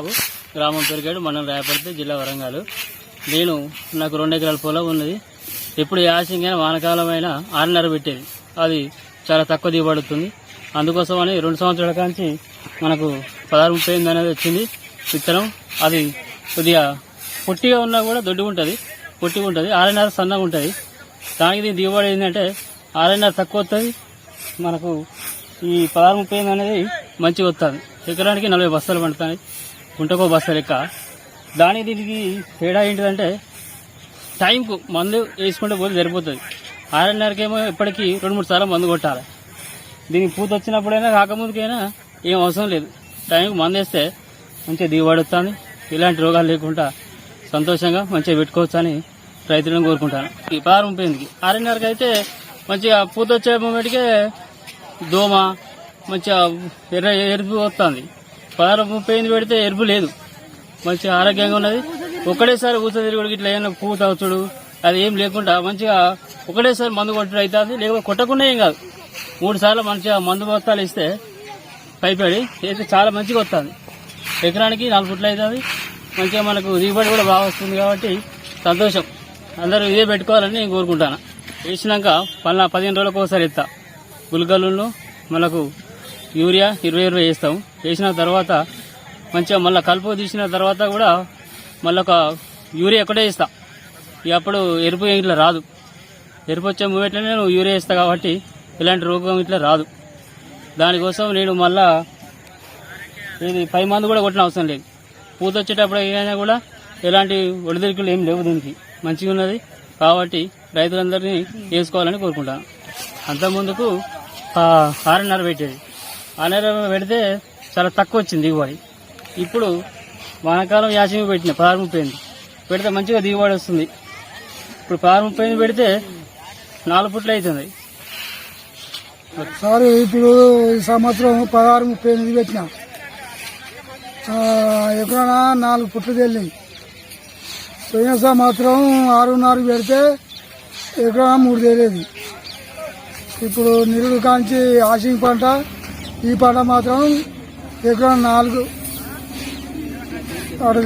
బాబు. గ్రామం పెరిగాడు మనం రేపడితే జిల్లా వరంగల్. నేను నాకు రెండు ఎకరాల పొలం ఉన్నది. ఇప్పుడు యాసింగైనా వానకాలమైన ఆరున్నర పెట్టేది. అది చాలా తక్కువ దిగబడుతుంది అందుకోసం అని రెండు సంవత్సరాల కాంచి మనకు పదహారు ముప్పై ఎనిమిది అనేది వచ్చింది విత్తనం. అది కొద్దిగా పొట్టిగా ఉన్నా కూడా దొడ్డుగా ఉంటుంది. పొట్టిగా ఉంటుంది. ఆరున్నర సన్నగా ఉంటుంది. దానికి దీని దిగుబడి ఏంటంటే ఆరున్నర తక్కువ వస్తుంది. మనకు ఈ పదహారు ముప్పై ఎనిమిది అనేది మంచిగా వస్తుంది. ఎకరానికి నలభై బస్తాలు పండుతాయి. గుంటకో బస్తా లెక్క దాని దీనికి తేడా ఏంటిదంటే టైంకు మందు వేసుకుంటే పోతే సరిపోతుంది. ఆరున్నరకేమో ఇప్పటికీ రెండు మూడు సార్లు మందు కొట్టాలి. దీనికి పూత వచ్చినప్పుడైనా కాకముందుకైనా ఏం అవసరం లేదు. టైంకి మందు వేస్తే మంచిగా దిగుబడి వస్తుంది. ఇలాంటి రోగాలు లేకుండా సంతోషంగా మంచిగా పెట్టుకోవచ్చు అని రైతులను కోరుకుంటాను. ఈ పారం పోయింది ఎనిమిదికి అయితే మంచిగా పూత వచ్చే మూమెంట్కే దోమ మంచిగా ఎర్ర ఎరుపు వస్తుంది. పదహారు ముప్పై పెడితే ఎరుపు లేదు. మంచిగా ఆరోగ్యంగా ఉన్నది. ఒకటేసారి ఊస తిరుగుడు ఇట్లా ఏమైనా పూత తాగుతుడు అది ఏం లేకుండా మంచిగా ఒకటేసారి మందు కొట్టుడు అవుతుంది లేకపోతే కొట్టకుండా ఏం కాదు. మూడు సార్లు మంచిగా మందు బస్తాలు ఇస్తే పైపడి అయితే చాలా మంచిగా వస్తుంది ఎకరానికి నాలుగు ఫుట్లు అవుతుంది. మంచిగా మనకు దిగుబడి కూడా బాగా వస్తుంది కాబట్టి సంతోషం. అందరూ ఇదే పెట్టుకోవాలని నేను కోరుకుంటాను. వేసినాక పలా పదిహేను రోజులకు ఒకసారి ఇస్తా గుల్గల్లు మనకు యూరియా ఇరవై ఇరవై వేస్తాం. వేసిన తర్వాత మంచిగా మళ్ళీ కలుపు తీసిన తర్వాత కూడా మళ్ళీ ఒక యూరియా ఒకటే ఇస్తా ఇక అప్పుడు ఎరుపు ఇట్లా రాదు. ఎరుపు వచ్చే మూమెంట్లో నేను యూరియా ఇస్తా కాబట్టి ఇలాంటి రోగం ఇట్లా రాదు. దానికోసం నేను మళ్ళా ఇది పై మందు కూడా కొట్టిన అవసరం లేదు. పూత వచ్చేటప్పుడు అయినా కూడా ఎలాంటి ఒడిదుడుకులు ఏం లేవు దీనికి. మంచిగా ఉన్నది. కాబట్టి రైతులందరినీ వేసుకోవాలని కోరుకుంటాను. అంతకుముందుకు ఆ, ఆరున్నర పెట్టేది. ఆరున్నర పెడితే చాలా తక్కువ వచ్చింది దిగుబడి. ఇప్పుడు వానాకాలం యాసంగి పెట్టిన పదహారు ముప్పై పెడితే మంచిగా దిగుబడి వస్తుంది. ఇప్పుడు పదహారు ముప్పై పెడితే నాలుగు పుట్లు అవుతుంది. సార్ ఇప్పుడు ఈ సంవత్సరం పదహారు ముప్పై ఎనిమిది పెట్టిన. ఎక్కడైనా నాలుగు పుట్లు వెళ్ళింది పోయిన సంవత్సరం ఆరున్నర పెడితే ఎక్కడైనా మూడు తేలేది. ఇప్పుడు నిరుడు కాంచి ఆశింగ్ పంట ఈ పడ మాత్రం ఎక్కడ నాలుగు ఆడ